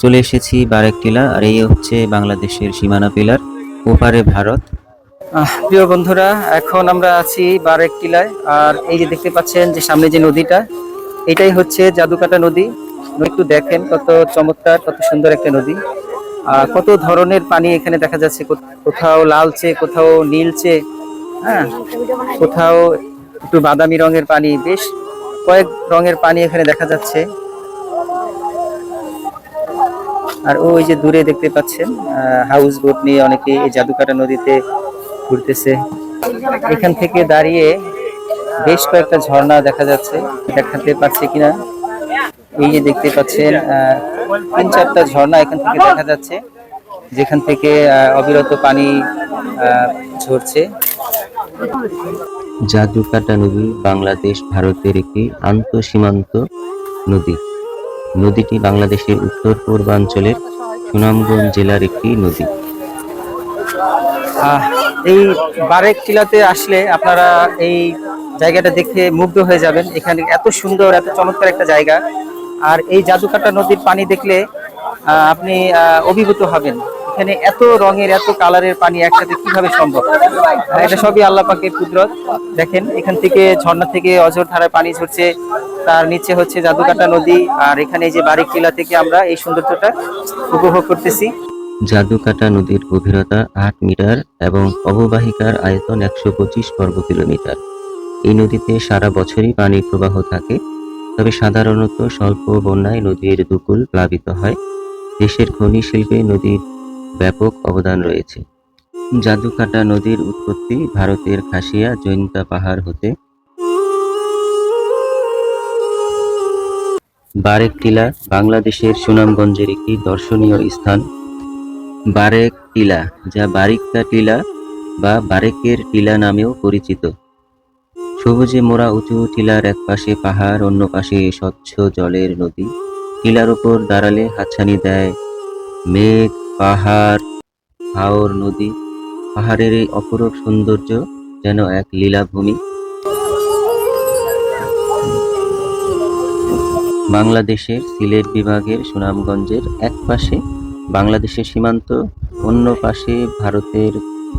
চলে এসেছি বারেক টিলা আর এই হচ্ছে বাংলাদেশের সীমানা পিলার, ওপারে ভারত। প্রিয় বন্ধুরা, এখন আমরা আছি বারেক টিলায়, আর এই যে দেখতে পাচ্ছেন যে সামনে যে নদীটা, এটাই হচ্ছে জাদুকাটা নদী। একটু দেখেন কত চমৎকার, কত সুন্দর একটা নদী। কত ধরনের পানি এখানে দেখা যাচ্ছে কোথাও লালচে, কোথাও নীলচে হ্যাঁ কোথাও একটু বাদামি রঙের পানি। বেশ কয়েক রঙের পানি এখানে দেখা যাচ্ছে। আর ওই যে দূরে দেখতে পাচ্ছেন হাউস বোট নিয়ে অনেকে এই জাদুকাটা নদীতে ঘুরতেছে। এখান থেকে দাঁড়িয়ে বেশ কয়েকটা ঝর্ণা দেখা যাচ্ছে, দেখাতে পারছে কিনা। এই যে দেখতে পাচ্ছেন তিন চারটা ঝর্ণা এখান থেকে দেখা যাচ্ছে, যেখান থেকে অবিরত পানি ঝরছে। জাদুকাটা নদী বাংলাদেশ, ভারতের একটি আন্তঃসীমান্ত নদী। নদীটি বাংলাদেশের উত্তর পূর্বাঞ্চলের সুনামগঞ্জ জেলার একটি নদী। এই বারেক টিলাতে আসলে আপনারা এই জায়গাটা দেখে মুগ্ধ হয়ে যাবেন। এখানে এত সুন্দর, এত চমৎকার একটা জায়গা। আর এই জাদুকাটা নদীর পানি দেখলে আপনি অভিভূত হবেন। এখানে এত রঙের, এত কালারের পানি একসাথে কীভাবে সম্ভব? এটা সবই আল্লাহ পাকের কুদরত। দেখেন, এখান থেকে ঝর্ণা থেকে অজর ধারায় পানি ঝরছে। তার নিচে হচ্ছে জাদুকাটা নদী, আর এখানে যে বারিক টিলা থেকে আমরা এই সৌন্দর্যটা উপভোগ করতেছি। জাদুকাটা নদীর গভীরতা আট মিটার এবং অববাহিকার আয়তন একশো পঁচিশ বর্গ কিলোমিটার এই নদীতে সারা বছরই পানি প্রবাহ থাকে, তবে সাধারণত স্বল্প বন্যায় নদীর দুকুল প্লাবিত হয়। দেশের খনি শিল্পে নদীর ব্যাপক অবদান রয়েছে। জাদুকাটা নদীর উৎপত্তি ভারতের খাসিয়া, জৈন্তা পাহাড় হতে বারেক টিলা বাংলাদেশের সুনামগঞ্জের একটি দর্শনীয় স্থান। বারেক টিলা, যা বারিক্কা টিলা বা বারেকের টিলা নামেও পরিচিত। সবুজে মোড়া উঁচু টিলার এক পাশে পাহাড়, অন্য পাশে স্বচ্ছ জলের নদী। টিলার উপর দাঁড়ালে হাতছানি দেয় মেঘ, পাহাড়, হাওর নদী। পাহাড়ের এই অপরূপ সৌন্দর্য যেন এক লীলাভূমি। বাংলাদেশের সিলেট বিভাগের সুনামগঞ্জের এক পাশে, বাংলাদেশের সীমান্ত, অন্য পাশে ভারতের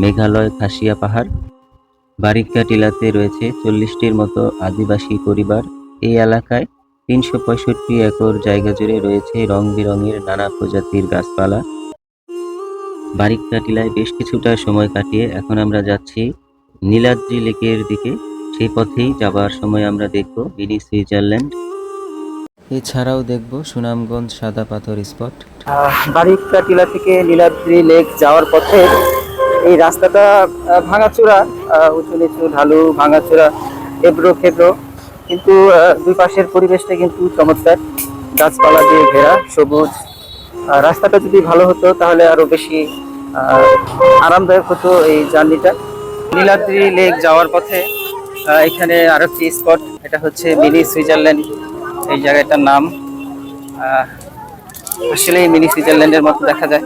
মেঘালয় খাসিয়া পাহাড়। বারিকা টিলাতে রয়েছে চল্লিশটির মতো আদিবাসী পরিবার। এই এলাকায় তিনশো পঁয়ষট্টি একর জায়গা জুড়ে রয়েছে রং বেরঙের নানা প্রজাতির গাছপালা। বারিকা টিলায় বেশ কিছুটা সময় কাটিয়ে এখন আমরা যাচ্ছি নীলাদ্রি লেকের দিকে। সেই পথেই যাবার সময় আমরা দেখব মিনি সুইজারল্যান্ড। এছাড়াও দেখব সুনামগঞ্জ সাদা পাথর স্পট। বারিকা টিলা থেকে নীলাদ্রি লেক যাওয়ার পথে এই রাস্তাটা ভাঙাচোরা উঁচু নিচু ঢালু, ভাঙাচোরা, এবড়ো খেবড়ো। কিন্তু দুই পাশের পরিবেশটা কিন্তু চমৎকার। গাছপালা দিয়ে ঘেরা, সবুজ। রাস্তাটা যদি ভালো হতো, তাহলে আরও বেশি আরামদায়ক হতো এই জার্নিটা। নীলাদ্রি লেক যাওয়ার পথে এখানে আরও একটি স্পট, এটা হচ্ছে মিনি সুইজারল্যান্ড। এই জায়গাটার নাম আসলে মিনি সুইজারল্যান্ডের মতো দেখা যায়।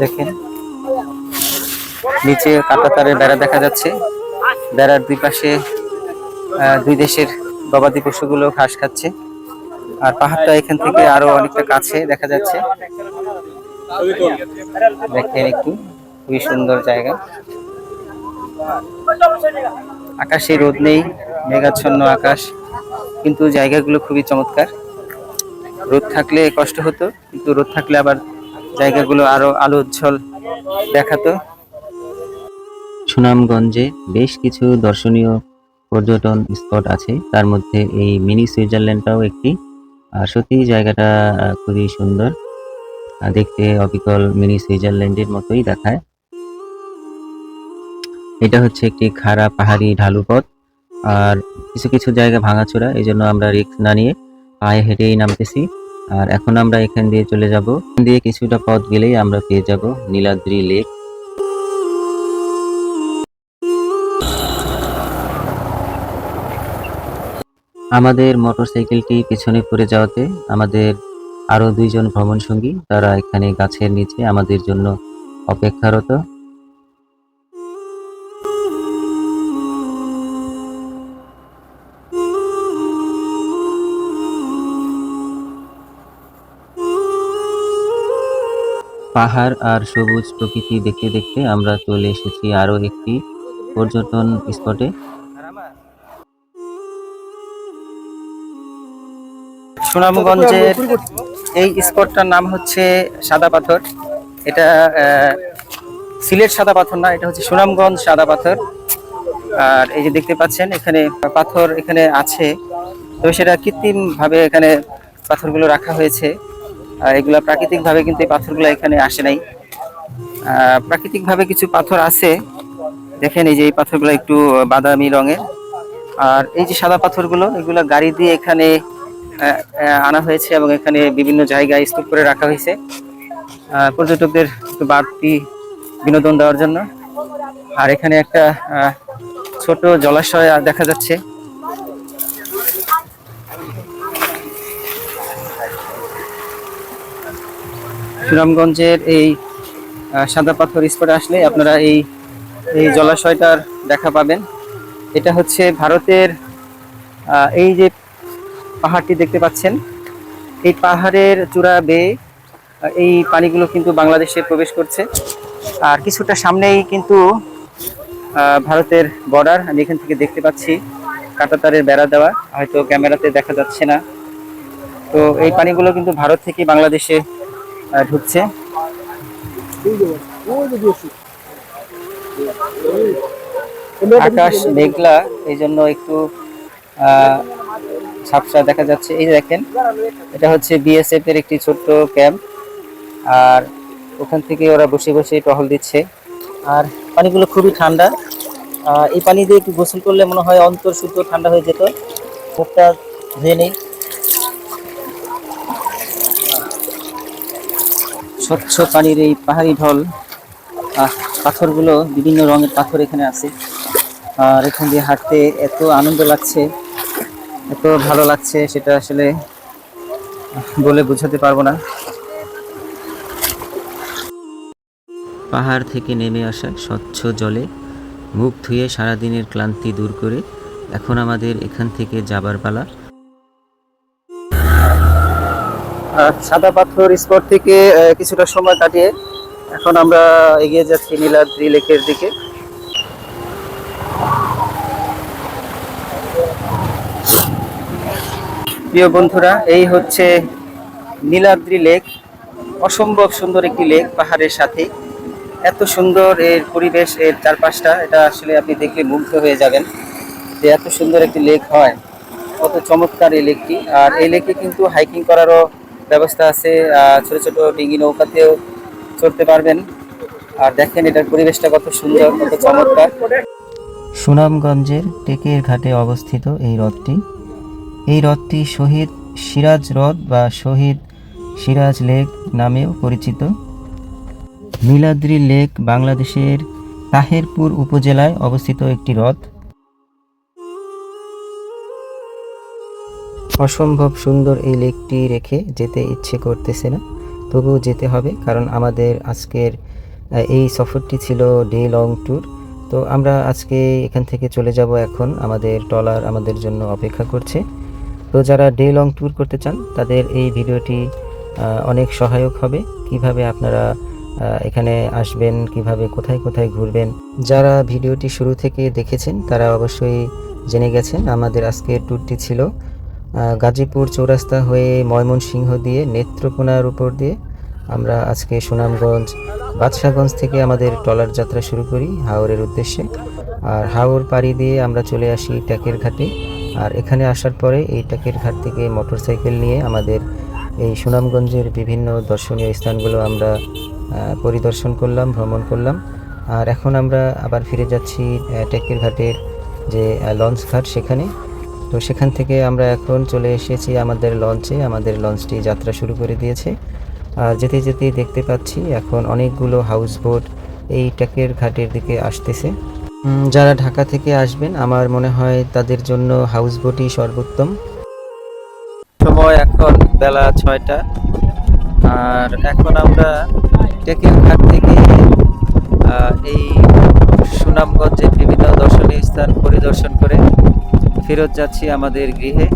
দেখেন, নিচে কাটা তারের বেড়া দেখা যাচ্ছে। বেড়ার দুই পাশে দুই দেশের গবাদি পশুগুলো ঘাস খাচ্ছে। আর পাহাড়টা এখান থেকে আরও অনেকটা কাছে দেখা যাচ্ছে। দেখেন একটু, খুবই সুন্দর জায়গা। আকাশে রোদ নেই, মেঘাচ্ছন্ন আকাশ, কিন্তু জায়গাগুলো খুবই চমৎকার। রোদ থাকলে কষ্ট হতো, কিন্তু রোদ থাকলে আবার জায়গাগুলো আরও আলো উজ্জ্বল দেখাতো। সুনামগঞ্জে বেশ কিছু দর্শনীয় পর্যটন স্পট আছে। তার মধ্যে এই মিনি সুইজারল্যান্ডটাও একটি। আর সত্যি জায়গাটা খুবই সুন্দর। দেখতে অবিকল মিনি সুইজারল্যান্ডের মতোই দেখায়। এটা হচ্ছে একটি খাড়া পাহাড়ি ঢালু পথ, আর কিছু কিছু জায়গা ভাঙাচোরা এই জন্য আমরা রিস্ক না নিয়ে পায়ে হেঁটেই নামতেছি। আর এখন আমরা এখান দিয়ে চলে যাব। দিয়ে কিছুটা পথ গেলেই আমরা পেয়ে যাব নীলাদ্রি লেক। আমাদের মোটরসাইকেলটি পিছনে পড়ে যাওয়াতে আমাদের আরও দুইজন ভ্রমণ সঙ্গী তারা এখানে গাছের নিচে আমাদের জন্য অপেক্ষারত। পাহাড় আর সবুজ প্রকৃতি দেখতে দেখতে আমরা চলে এসেছি আরও একটি পর্যটন স্পটে। সুনামগঞ্জের এই স্পটটার নাম হচ্ছে সাদা পাথর। এটা সিলেট সাদা পাথর না, এটা হচ্ছে সুনামগঞ্জ সাদা পাথর। আর এই যে দেখতে পাচ্ছেন, এখানে পাথর এখানে আছে। তো সেটা কৃত্রিম ভাবে এখানে পাথরগুলো রাখা হয়েছে। এগুলা প্রাকৃতিক ভাবে কিন্তু এই পাথরগুলো এখানে আসে নাই। প্রাকৃতিক ভাবে কিছু পাথর আছে। দেখেন এই যে এই পাথরগুলো একটু বাদামি রঙের। আর এই যে সাদা পাথরগুলো, এগুলো গাড়ি দিয়ে এখানে আনা হয়েছে এবং এখানে বিভিন্ন জায়গায় স্তূপ করে রাখা হয়েছে। পর্যটকদের একটু বাড়তি বিনোদন দেওয়ার জন্য। আর এখানে একটা ছোট জলাশয় দেখা যাচ্ছে। সুনামগঞ্জের এই সাদা পাথর স্পটে আসলে আপনারা এই এই জলাশয়টার দেখা পাবেন। এটা হচ্ছে ভারতের এই যে পাহাড়টি দেখতে পাচ্ছেন, এই পাহাড়ের চূড়া বেয়ে এই পানিগুলো কিন্তু বাংলাদেশে প্রবেশ করছে। আর কিছুটা সামনেই কিন্তু ভারতের বর্ডার, আমি এখান থেকে দেখতে পাচ্ছি কাঁটাতারের বেড়া দেওয়া। হয়তো ক্যামেরাতে দেখা যাচ্ছে না। তো এই পানিগুলো কিন্তু ভারত থেকে বাংলাদেশে ঢুকছে আকাশ, মেঘলা এই জন্য একটু ঝাপসা দেখা যাচ্ছে। এই দেখেন, এটা হচ্ছে বিএসএফ এর একটি ছোট্ট ক্যাম্প। আর ওখান থেকে ওরা বসে বসে টহল দিচ্ছে। আর পানিগুলো খুবই ঠান্ডা। এই পানি দিয়ে একটু গোসল করলে মনে হয় অন্তর শুদ্ধ ঠান্ডা হয়ে যেত। মুখটা ধুয়ে নেই। স্বচ্ছ পানির এই পাহাড়ি ঢল পাথরগুলো বিভিন্ন রঙের পাথর এখানে আছে। আর এখান দিয়ে হাঁটতে এত আনন্দ লাগছে, এত ভালো লাগছে, সেটা আসলে বলে বোঝাতে পারব না। পাহাড় থেকে নেমে আসা স্বচ্ছ জলে, মুখ ধুয়ে সারাদিনের ক্লান্তি দূর করে এখন আমাদের এখান থেকে যাবার পালা। সাদা পাথর স্পট থেকে কিছুটা সময় কাটিয়ে এখন আমরা এগিয়ে যাচ্ছি নীলাদ্রি লেকের দিকে। প্রিয় বন্ধুরা, এই হচ্ছে নীলাদ্রি লেক, অসম্ভব সুন্দর একটি লেক পাহাড়ের সাথে। এত সুন্দর এর পরিবেশ, এর চারপাশটা, এটা আসলে আপনি দেখলে মুগ্ধ হয়ে যাবেন যে এত সুন্দর একটি লেক হয়। কত চমৎকার এই লেকটি। আর এই লেকে কিন্তু হাইকিং করারও ব্যবস্থা আছে ছোট ছোট ডিঙ্গি নৌকাতেও চড়তে পারবেন। আর দেখেন এটার পরিবেশটা কত সুন্দর, কত চমৎকার। সুনামগঞ্জের টেকের ঘাটে অবস্থিত এই হ্রদটি। এই হ্রদটি শহীদ সিরাজ হ্রদ বা শহীদ সিরাজ লেক নামেও পরিচিত। নীলাদ্রি লেক বাংলাদেশের তাহেরপুর উপজেলায় অবস্থিত একটি হ্রদ। অসম্ভব সুন্দর এই লেকটি রেখে যেতে ইচ্ছে করতেছে না। তবুও যেতে হবে, কারণ আমাদের আজকের এই সফরটি ছিল ডে লং ট্যুর। তো আমরা আজকে এখান থেকে চলে যাব এখন, আমাদের ট্রলার আমাদের জন্য অপেক্ষা করছে। তো যারা ডে লং ট্যুর করতে চান, তাদের এই ভিডিওটি অনেক সহায়ক হবে। কীভাবে আপনারা এখানে আসবেন, কীভাবে কোথায় কোথায় ঘুরবেন। যারা ভিডিওটি শুরু থেকে দেখেছেন, তারা অবশ্যই জেনে গেছেন, আমাদের আজকের ট্যুরটি ছিল গাজীপুর চৌরাস্তা হয়ে ময়মনসিংহ দিয়ে নেত্রকোনার উপর দিয়ে আমরা আজকে সুনামগঞ্জ বাদশাহগঞ্জ থেকে আমাদের ট্রলার যাত্রা শুরু করি হাওরের উদ্দেশ্যে। আর হাওর পাড়ি দিয়ে আমরা চলে আসি ট্যাকের ঘাটে। আর এখানে আসার পরে এই ট্যাকের ঘাট থেকে মোটরসাইকেল নিয়ে আমাদের এই সুনামগঞ্জের বিভিন্ন দর্শনীয় স্থানগুলো আমরা পরিদর্শন করলাম, ভ্রমণ করলাম। আর এখন আমরা আবার ফিরে যাচ্ছি ট্যাকের ঘাটের যে লঞ্চ ঘাট সেখানে। তো সেখান থেকে আমরা এখন চলে এসেছি আমাদের লঞ্চে। আমাদের লঞ্চটি যাত্রা শুরু করে দিয়েছে। আর যেতে যেতে দেখতে পাচ্ছি এখন অনেকগুলো হাউস বোট এই ট্যাকের ঘাটের দিকে আসতেছে। যারা ঢাকা থেকে আসবেন, আমার মনে হয় তাদের জন্য হাউস বোটই সর্বোত্তম। সময় এখন বেলা ছয়টা। আর এখন আমরা টেকের ঘাট থেকে এই সুনামগঞ্জের বিভিন্ন দর্শনীয় স্থান পরিদর্শন করে ফেরত যাচ্ছি আমাদের গৃহে।